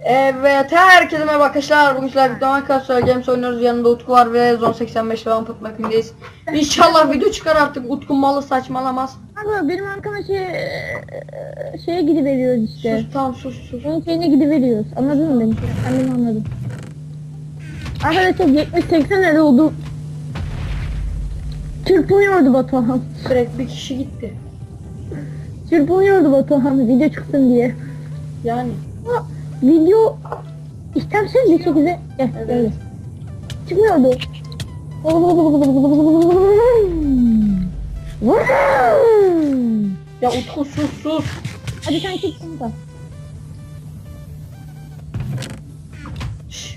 Evet herkese merhaba arkadaşlar. Bugün sizlerle birlikte Minecraft Games oynuyoruz. Yanında Utku var ve Zone 85 devam etmekteyiz. İnşallah video çıkar artık. Utku malı saçmalamaz. Abi benim arkama şey şeye gidiveriyoruz işte. Sus tamam sus sus. Onun şeyine gidiveriyoruz. Anladın mı beni? Sen beni anladın. Arkadaşlar 70-80 lira oldu. Çırpınıyordu Batuhan. Direkt bir kişi gitti. Çırpınıyordu Batuhan video çıksın diye. Yani Ama video istemsiz bir şekilde Evet. çıkmıyordu. ya Utku sus sus. Hadi sen çık kanka.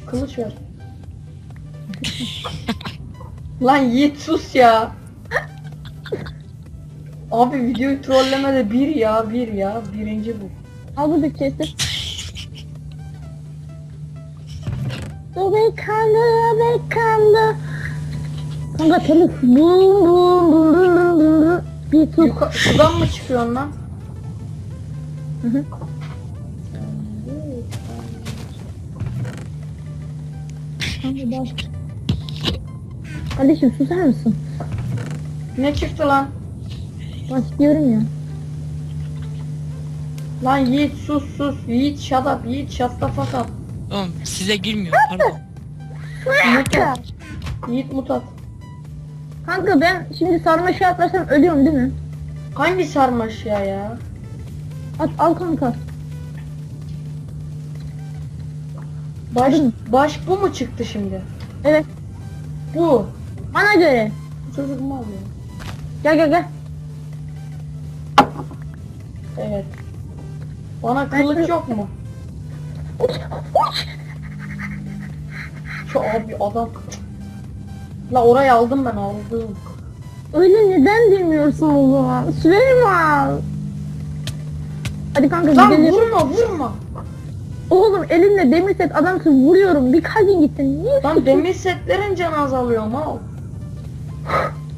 Kılıç ver. Lan Yiğit sus ya. Abi videoyu trolleme de bir ya bir ya birinci bu. Al bu dükçesi. Do bekanda bekanda. Kanka telif. Bum bum bum bum bum bum. Bir tut. Yuka sudan mı çıkıyorsun lan? Hı hı. Kanka bak. Kardeşim susar mısın? Ne çıktı lan? Bak diyorum ya. Lan Yiğit sus sus. Yiğit shut up. Yiğit shut the fuck up. Oğlum size girmiyor pardon. Mutat. Yiğit mutat. Kanka ben şimdi sarmaşığı atlarsam ölüyorum değil mi? Hangi sarmaş ya ya? At al kanka. Baş, Aldın mı? baş bu mu çıktı şimdi? Evet. Bu. Bana göre. Bu çocuk mu alıyor? Gel gel gel. Evet. Bana Ben kılıç şu- yok mu? Şu abi adam. La orayı aldım ben aldım. Öyle neden demiyorsun o zaman? Süleyman. Hadi kanka Lan gidelim. vurma vurma. Oğlum elimle demir set adamsız vuruyorum. Bir kalbin gittin. Niye? Lan demir setlerin canı azalıyor mal.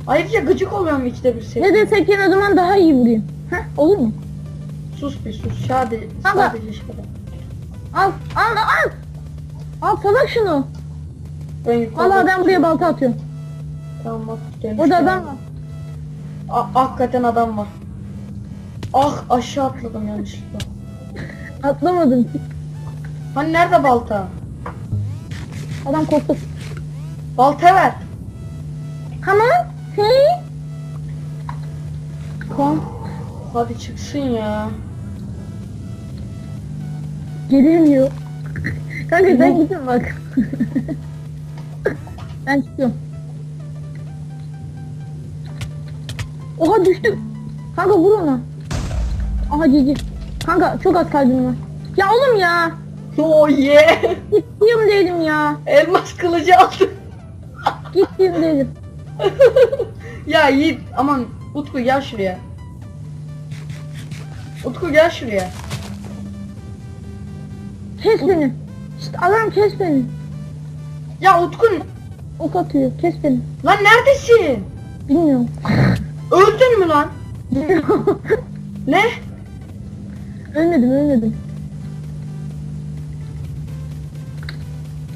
Ayrıca gıcık oluyorum ikide bir set. Ne desek yine o zaman daha iyi vurayım. Heh, olur mu? Sus bir sus. Sadece, Ama- sadece şöyle. Al al al. Al salak şunu. Ben Valla ben buraya balta atıyorum. Tamam bak. geldi. adam var. A- hakikaten adam var. Ah aşağı atladım yanlışlıkla. Atlamadım. Hani nerede balta? Adam korktu. Balta ver. On. Hey. Come. Hadi çıksın ya. Gelemiyor. Kanka sen gitsin bak. ben çıkıyorum. Oha düştüm. Kanka vur ona. Aha cici. Kanka çok az kalbim var. Ya oğlum ya. Oh yeah. Gittiğim değilim ya. Elmas kılıcı aldım. Gittiğim değilim. ya Yiğit aman Utku gel şuraya. Utku gel şuraya. Kes beni. İşte adam kes beni. Ya Utku Ok atıyor. Kes beni. lan neredesin? Bilmiyorum. Öldün mü lan? Ne? ölmedim ölmedim.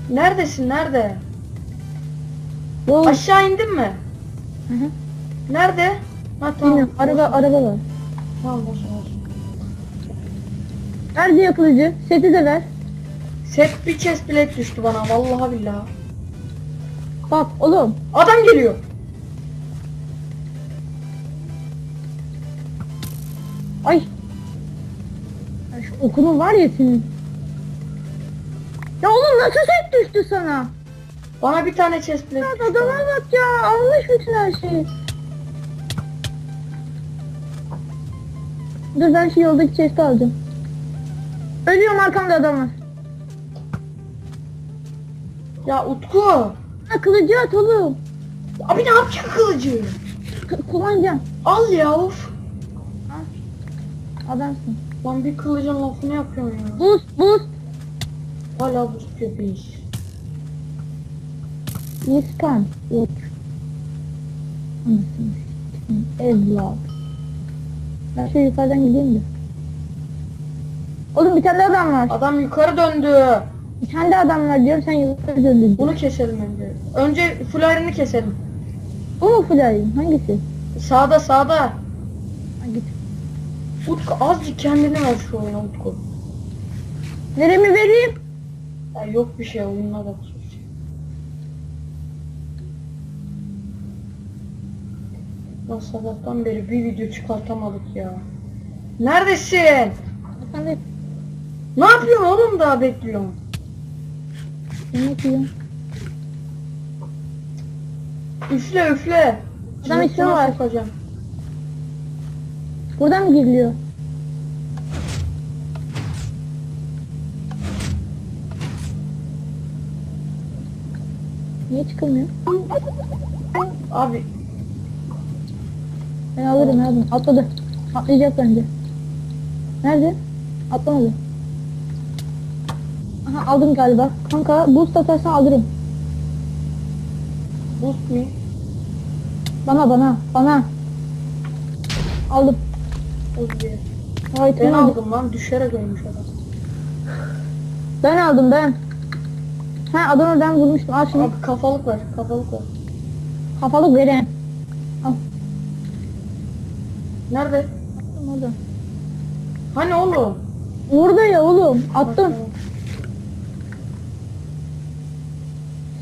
Neredesin nerede? Yol. Aşağı indin mi? Hı hı. Nerede? Ha tamam. Bilmiyorum. Araba araba var. Tamam olsun olsun. Ver diye kılıcı. Seti de ver. Set bir chest plate düştü bana vallahi billahi. Bak oğlum. Adam geliyor. Ay. Şu okunun var ya senin. Ya oğlum nasıl set düştü sana? Bana bir tane chest plate düştü. adama bak ya. Almış bütün her şeyi. Dur ben şu yoldaki chest'i alacağım. Ölüyorum arkamda adam var. Ya Utku. Ha kılıcı at oğlum. Abi ne yapacak kılıcı? K- kullanacağım. Al ya of. Adamsın. Lan bir kılıcın lafını yapıyorum ya. Boost boost. Hala bu köpeğiz. Yiskan. Hmm, Evlat. Ben şöyle yukarıdan gideyim de. Oğlum bir tane adam var. Adam yukarı döndü. Bir tane de adam var diyorum sen yukarı döndün. Bunu keselim önce. Önce fularını keselim. Bu mu Fly'in? Hangisi? Sağda sağda. Ha, git. Utku azıcık kendini ver şu oyuna Utku. Neremi vereyim? Ya yok bir şey oyununa bak. Lan sabahtan beri bir video çıkartamadık ya. Neredesin? Ne yapıyorsun oğlum daha bekliyorum. Ne yapıyorsun? Üfle üfle. Adam Cıvıtına var. sokacağım. Buradan mı giriliyor? Niye çıkılmıyor? Abi Ben alırım alırım. Atladı. Atlayacak bence. Nerede? Atlamadı. Aldım galiba. Kanka boost atarsan alırım. boost me. Bana bana bana. Aldım. Özgür. Vay Ben tamam. aldım lan düşerek ölmüş adam. Ben aldım ben. Ha adamı ben vurmuştum. Al şunu. Abi kafalık ver kafalık ver. Kafalık veren. Al. Nerede? Attım orada. Hani oğlum? Orada ya oğlum. Attım. Bak,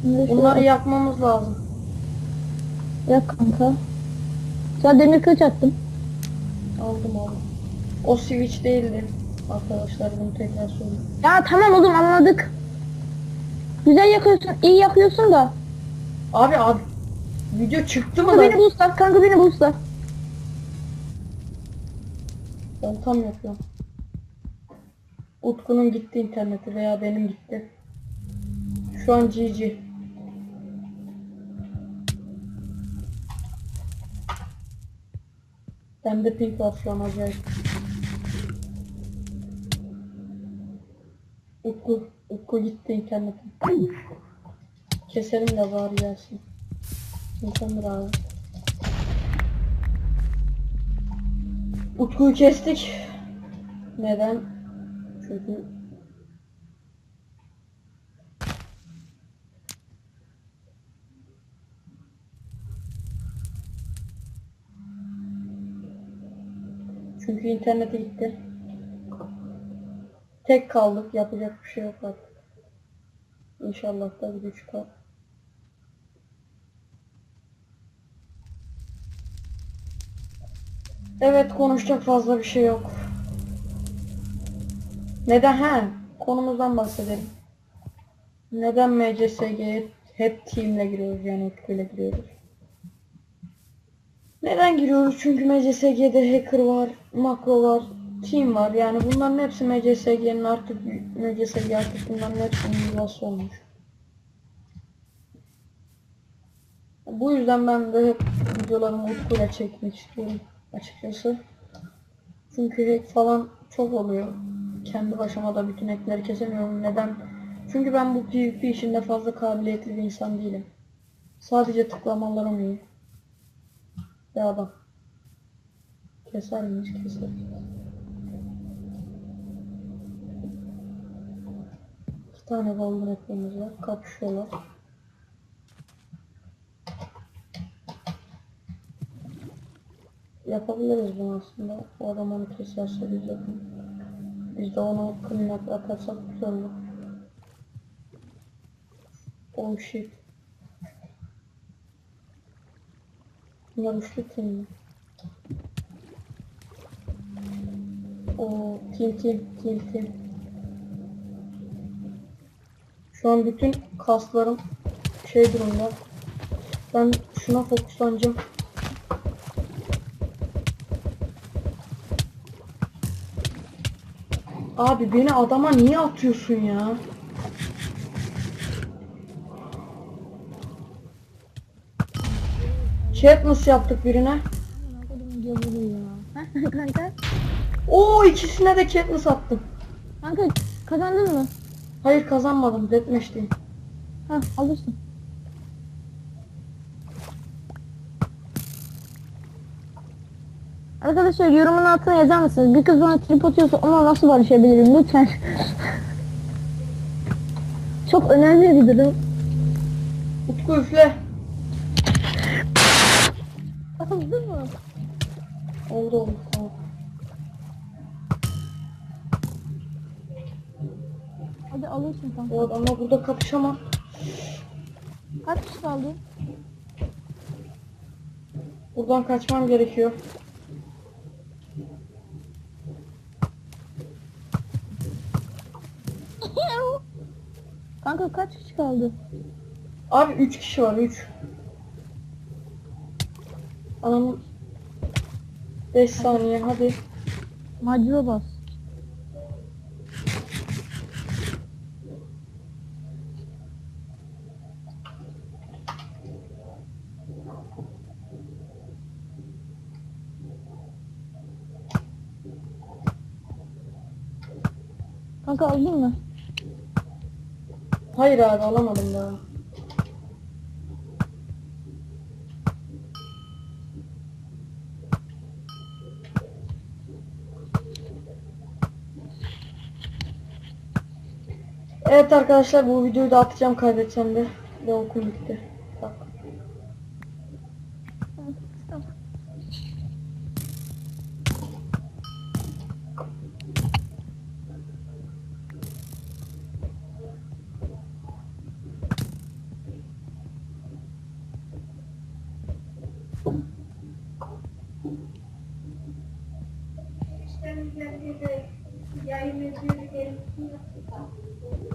Şimdi şöyle Bunları yakmamız lazım. yak kanka. Sana demir kılıç attım. Aldım aldım. O switch değildi. Arkadaşlar bunu tekrar söyleyeyim. Ya tamam oğlum anladık. Güzel yakıyorsun. iyi yakıyorsun da. Abi abi. Video çıktı mı Kanka beni lan? boostla. Kanka beni boostla. Ben tam yapıyorum. Utku'nun gitti interneti veya benim gitti. Şu an GG. Bende pink var şu an acayip. Utku, Utku gitti internete. Keselim de bari gelsin. İnsandır abi. Utku'yu kestik. Neden? Çünkü Çünkü internete gitti. Tek kaldık. Yapacak bir şey yok artık. İnşallah da video çıkar. Evet konuşacak fazla bir şey yok. Neden ha? Konumuzdan bahsedelim. Neden MCSG'ye hep teamle giriyoruz yani Utku'yla giriyoruz? Neden giriyoruz? Çünkü MCSG'de hacker var, makro var, team var. Yani bunların hepsi MCSG'nin artık MCSG artık bunların hepsinin yuvası olmuş. Bu yüzden ben de hep videolarımı Utku'yla çekmek istiyorum açıkçası. Çünkü hack falan çok oluyor. Kendi başıma da bütün hackleri kesemiyorum. Neden? Çünkü ben bu PvP işinde fazla kabiliyetli bir insan değilim. Sadece tıklamalarım iyi. Ve adam. Keser miyiz? Keser. İki tane golden apple'ımız var. Kapışıyorlar. Yapabiliriz bunu aslında. O adam onu keserse biz yapın. Biz de onu kılmak atarsak güzel olur. Oh shit. Bunlar üçlü team mi? Oo, team team team team. Şu an bütün kaslarım şey durumda. Ben şuna fokuslanacağım. Abi beni adama niye atıyorsun ya? Katniss yaptık birine. kanka. Oo ikisine de Katniss attım. Kanka kazandın mı? Hayır kazanmadım. Deathmatch'teyim. Ha alırsın. Arkadaşlar yorumun altına yazar mısınız? Bir kız bana trip atıyorsa ona nasıl barışabilirim lütfen. Çok önemli bir durum. Utku üfle. Oldu mu? Oldu oldu. Hadi alırsın kanka. Bu adamla burada kapışamam. Kaç kişi kaldı? Buradan kaçmam gerekiyor. Kanka kaç kişi kaldı? Abi 3 kişi var 3. Anam 5 saniye hadi. Macera bas. Kanka aldın mı? Hayır abi alamadım daha. Evet arkadaşlar bu videoyu da atacağım kaydetsem de. Ve okul bitti. Bak.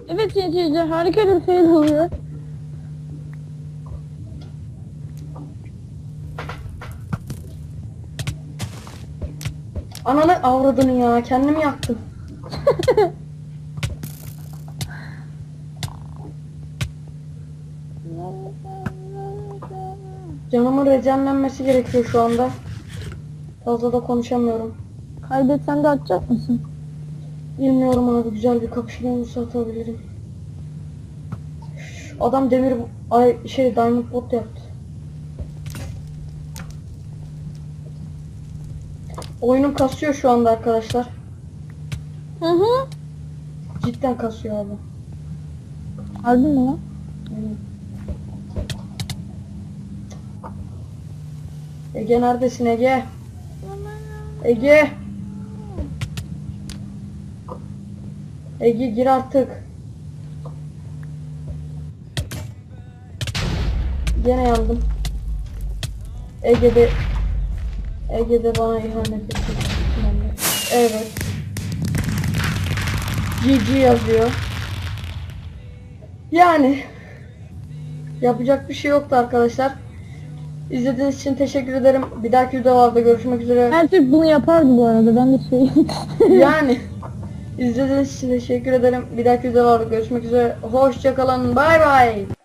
Evet yöneticiler harika bir fail oluyor. Ananı avradını ya kendimi yaktım. Canımın recenlenmesi gerekiyor şu anda. Fazla da konuşamıyorum. Kaybetsen de atacak mısın? Bilmiyorum abi güzel bir kapışma olursa atabilirim. Adam demir ay şey diamond bot yaptı. Oyunum kasıyor şu anda arkadaşlar. Hı hı. Cidden kasıyor abi. Aldın mı lan? Ege neredesin Ege? Ege. Ege gir artık. Gene yandım. Ege de Ege de bana ihanet etti. Evet. GG yazıyor. Yani yapacak bir şey yoktu arkadaşlar. İzlediğiniz için teşekkür ederim. Bir dahaki videolarda görüşmek üzere. Her Türk bunu yapardı bu arada ben de söyleyeyim. Yani izlediğiniz için teşekkür ederim. Bir dahaki videolarda görüşmek üzere. Hoşçakalın. Bay bay.